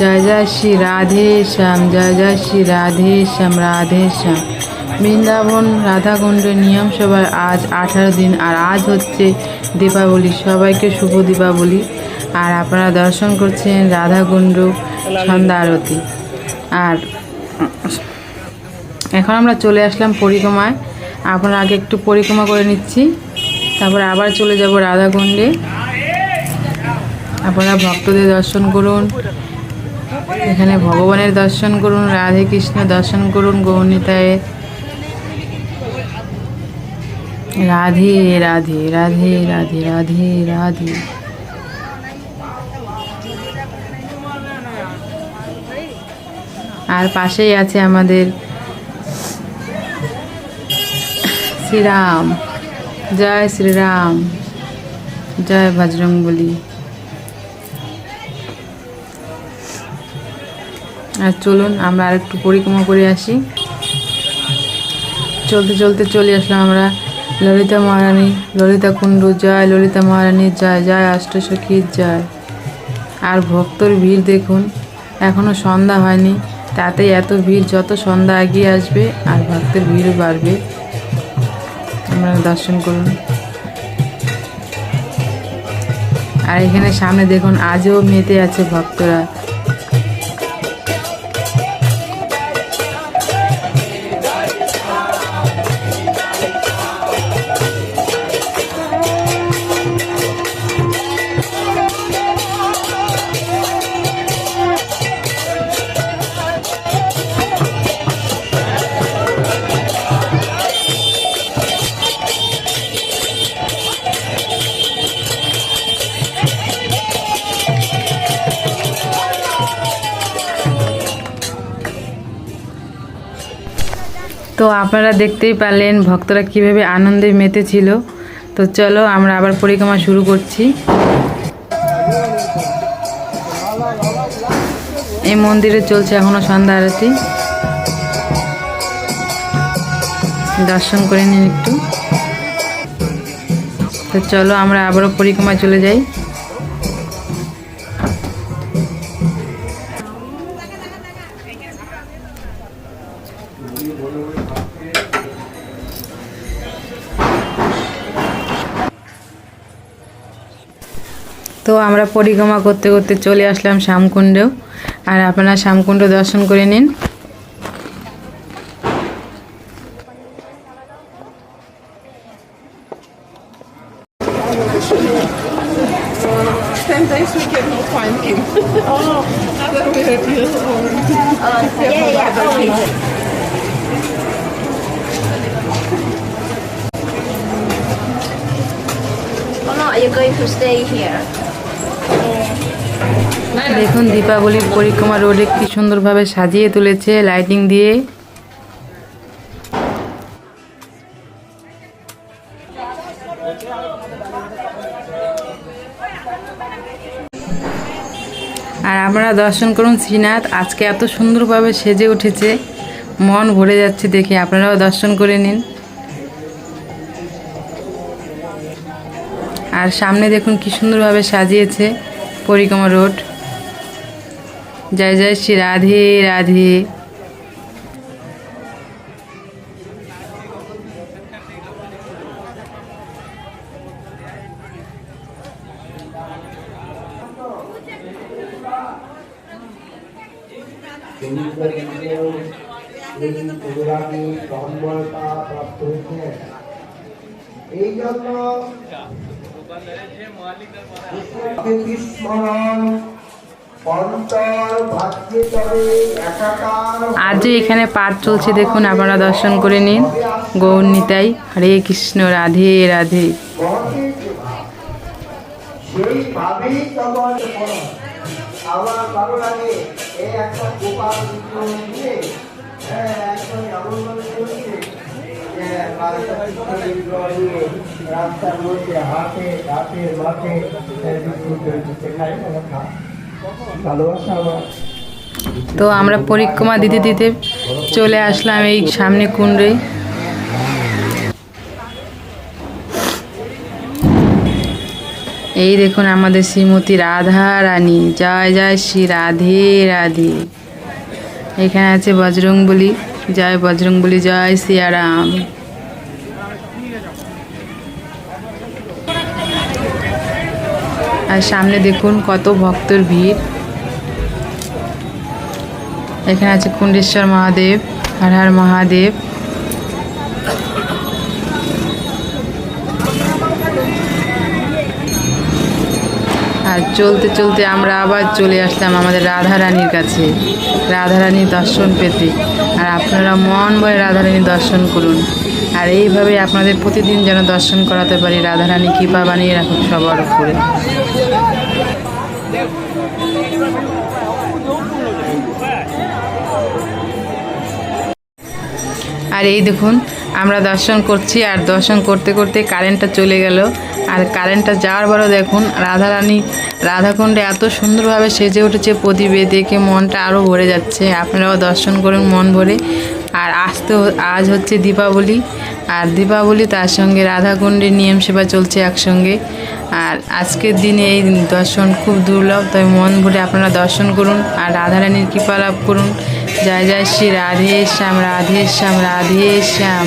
জয় জয় শ্রী রাধে শ্যাম, জয় জয় শ্রী রাধে শ্যাম রাধে শ্যাম। বৃন্দাবন, রাধাকুণ্ডে নিয়ম সভার আজ আঠারো দিন, আর আজ হচ্ছে দীপাবলি। সবাইকে শুভ দীপাবলি। আর আপনারা দর্শন করছেন রাধাকুণ্ড সন্ধ্যা আরতি আর এখন আমরা চলে আসলাম পরিক্রমায়। আপনারা আগে একটু পরিক্রমা করে নিচ্ছি। তারপর আবার চলে যাব রাধাকুণ্ডে। আপনারা ভক্তদের দর্শন করুন। এখানে ভগবানের দর্শন করুন, রাধে কৃষ্ণ দর্শন করুন, গৌনিতায়। রাধে রাধে রাধে রাধে রাধে রাধে। আর পাশেই আছে আমাদের শ্রীরাম। জয় শ্রীরাম। জয় বজরংবলী। আর চলুন, আমরা আর একটু পরিক্রমা করে আসি। চলতে চলতে চলে আসলাম আমরা। ললিতা মহারানী, ললিতা কুণ্ডু যায় ললিতা মহারানী যায় জয় অষ্টসখীর যায় আর ভক্তর ভিড় দেখুন এখনও সন্ধ্যা হয়নি। তাতেই এত ভিড়, যত সন্ধ্যা এগিয়ে আসবে আর ভক্তের ভিড় বাড়বে। আপনারা দর্শন করুন। আর এখানে সামনে দেখুন, আজও মেতে আছে ভক্তরা। তো আপনারা দেখতেই পারলেন ভক্তরা কীভাবে আনন্দে মেতেছিল। তো চলো আমরা আবার পরিক্রমা শুরু করছি। এই মন্দিরে চলছে এখনও সন্ধ্যা আরতি। দর্শন করে নিন একটু। তো চলো আমরা আবারও পরিক্রমায় চলে যাই। তো আমরা পরিক্রমা করতে করতে চলে আসলাম শ্যামকুণ্ডেও আর আপনারা শ্যামকুণ্ড দর্শন করে নিন Oh no, are you going to stay here? দেখুন, দীপাবলির পরিক্রমা রোডে কি সুন্দরভাবে সাজিয়ে তুলেছে লাইটিং দিয়ে। আর আমরা দর্শন করুন শ্রীনাথ, আজকে এত সুন্দরভাবে সেজে উঠেছে। মন ভরে যাচ্ছে দেখে, আপনারাও দর্শন করে নিন। আর সামনে দেখুন কি সুন্দরভাবে সাজিয়েছে। পরিক্রমা রোড। জয় জয় শ্রী রাধে রাধে। এই জন্য আজও এখানে পাঠ চলছে দেখুন আপনারা দর্শন করে নিন। গৌর নিতাই হরে কৃষ্ণ রাধে রাধে। আমার ভালো লাগে। একটা গোপাল হ্যাঁ, একদম তো আমরা পরিক্রমা দিতে দিতে চলে আসলাম এই সামনে কুণ্ডে। এই দেখুন আমাদের শ্রীমতী রাধা রানী। জয় জয় শ্রী রাধে রাধে। এখানে আছে বজরংবলী। জয় বজরং বলি জয় সিয়ারাম। আর সামনে দেখুন কত ভক্তর ভিড়। এখানে আছে কুণ্ডেশ্বর মহাদেব, হর হর মহাদেব। আর চলতে চলতে আমরা আবার চলে আসলাম আমাদের রাধারানীর কাছে। রাধারানীর দর্শন পেতে। আর আপনারা মন ভয়ে রাধারানী দর্শন করুন। আর এইভাবে আপনাদের প্রতিদিন যেন দর্শন করাতে পারি, রাধারানী কৃপা বানিয়ে রাখুন সবার উপরে। আর এই দেখুন, আমরা দর্শন করছি আর দর্শন করতে করতে কারেন্টটা চলে গেল। আর কারেন্টটা যাওয়ার পরেও দেখুন, রাধারানী, রাধাকুণ্ডে এত সুন্দরভাবে সেজে উঠেছে প্রদীপে, দেখে মনটা আরও ভরে যাচ্ছে। আপনারাও দর্শন করুন মন ভরে। আর আসতে আজ হচ্ছে দীপাবলি। আর দীপাবলি তার সঙ্গে রাধাকুণ্ডের নিয়ম সেবা চলছে একসঙ্গে। আর আজকের দিনে এই দর্শন খুব দুর্লভ, তাই মন ভরে আপনারা দর্শন করুন আর রাধারানীর কৃপা লাভ করুন। জয় জয় শ্রী রাধে শ্যাম রাধে শ্যাম রাধে শ্যাম।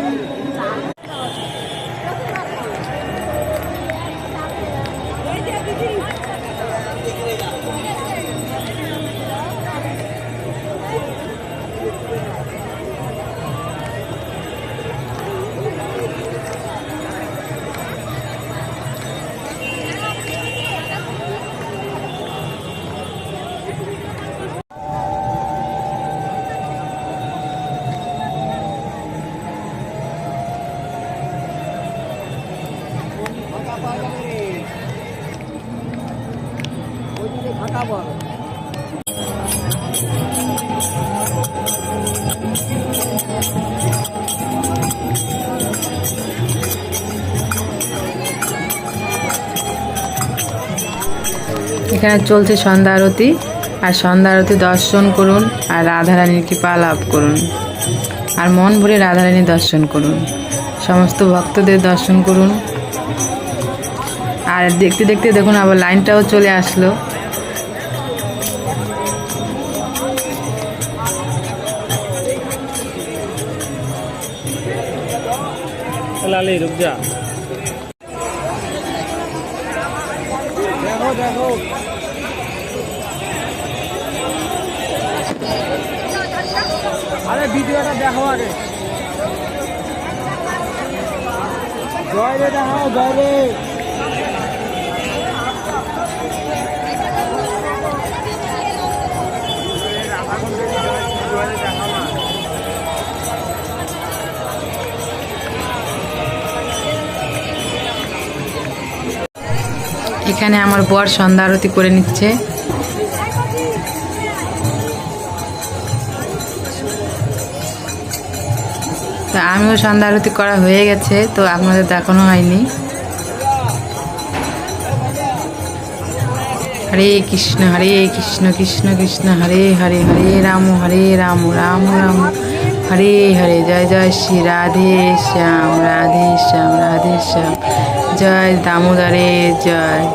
এখানে চলছে সন্ধ্যা আরতি। আর সন্ধ্যা আরতি দর্শন করুন আর রাধারানীর কৃপা লাভ করুন। আর মন ভরে রাধারানী দর্শন করুন। সমস্ত ভক্তদের দর্শন করুন। আর দেখতে দেখতে দেখুন আবার লাইনটাও চলে আসলো। লালে রুক যা। আরে ভিডিওটা দেখো আগে। জয় রে দেখাও জয় রে। এখানে আমার বর সন্ধ্যা আরতি করে নিচ্ছে। তো আমিও সন্ধ্যা আরতি করা হয়ে গেছে, তো আপনাদের দেখানো হয়নি। হরে কৃষ্ণ হরে কৃষ্ণ কৃষ্ণ কৃষ্ণ, হরে হরে হরে রাম হরে রাম রাম রাম। হরে হরে, জয় জয় শ্রী রাধে শ্যাম রাধে শ্যাম রাধে শ্যাম। জয় দামোদরে, জয়।